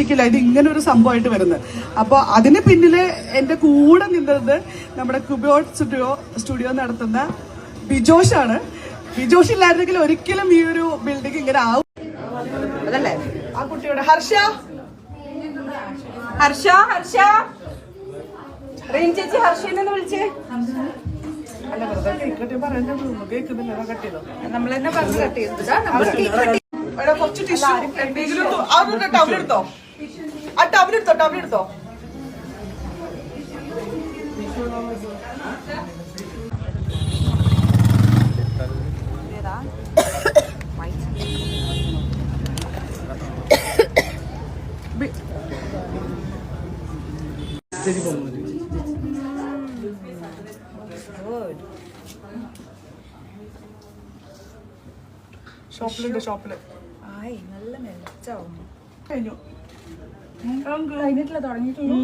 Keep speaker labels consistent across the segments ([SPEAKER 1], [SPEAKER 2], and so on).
[SPEAKER 1] പ്രതീക്ഷിക്കില്ല. ഇത് ഇങ്ങനെ ഒരു സംഭവമായിട്ട് വരുന്നത്. അപ്പോൾ അതിന് പിന്നിൽ എന്റെ കൂടെ നിന്നത് നമ്മുടെ കുബോ സ്റ്റുഡിയോ സ്റ്റുഡിയോ നടത്തുന്ന ബിജോഷാണ്. ബിജോഷ് ഇല്ലായിരുന്നെങ്കിൽ ഒരിക്കലും ഈ ഒരു ബിൽഡിംഗ് ഇങ്ങനെ ആവും അതല്ലേ? ആ കുട്ടിയോട് ഹർഷ.
[SPEAKER 2] ഹർഷ ഹർഷ. റീൻ ചേച്ചി ഹർഷനെ വിളിച്ചേ. നമ്മൾ തന്നെ പറഞ്ഞു കട്ട്
[SPEAKER 1] ചെയ്തു. എന്തെങ്കിലും ടൗൺ അതൊന്ന് എടുത്തോ? ആ ടവൽ എടുത്തോ ടവൽ എടുത്തോ. ഷോപ്പിലുണ്ട് ഷോപ്പിൽ
[SPEAKER 2] ആയി നല്ല മെച്ചാവും
[SPEAKER 1] കഴിഞ്ഞു.
[SPEAKER 2] കഴിഞ്ഞിട്ടില്ല തുടങ്ങിയിട്ടുള്ളൂ.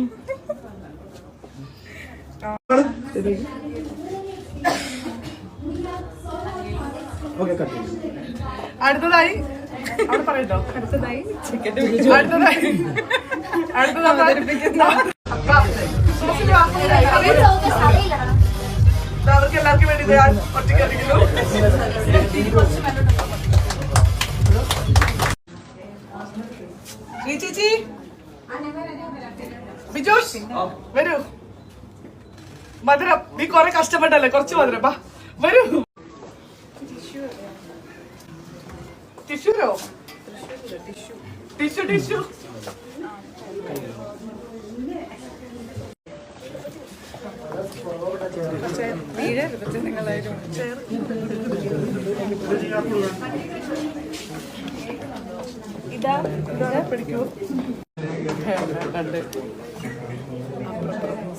[SPEAKER 1] അടുത്തതായി. അവിടെ പറയട്ടോ. അവർക്ക് എല്ലാവർക്കും വേണ്ടി ഞാൻ ഒറ്റയ്ക്ക് അറിയിക്കുന്നു ചേച്ചി? ബിജോഷ് വരൂ. മധുരം നീ കൊറേ കഷ്ടപ്പെട്ടല്ലേ? കുറച്ച് മധുരം ബാ വരൂ. ടിഷ്യൂരോ ടിഷ്യൂ ടിഷ്യൂ
[SPEAKER 2] വീഴരുത് നിങ്ങളായാലും ഇതാ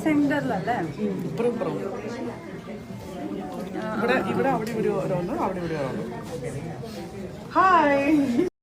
[SPEAKER 2] സെന്ററിലല്ലേ?
[SPEAKER 1] ഇപ്പുറം ഇപ്പുറം. ഇവിടെ ഇവിടെ അവിടെ ഇവിടെ ഓരോന്നും അവിടെ ഇവിടെ ഓരോന്നും. ഹായ്.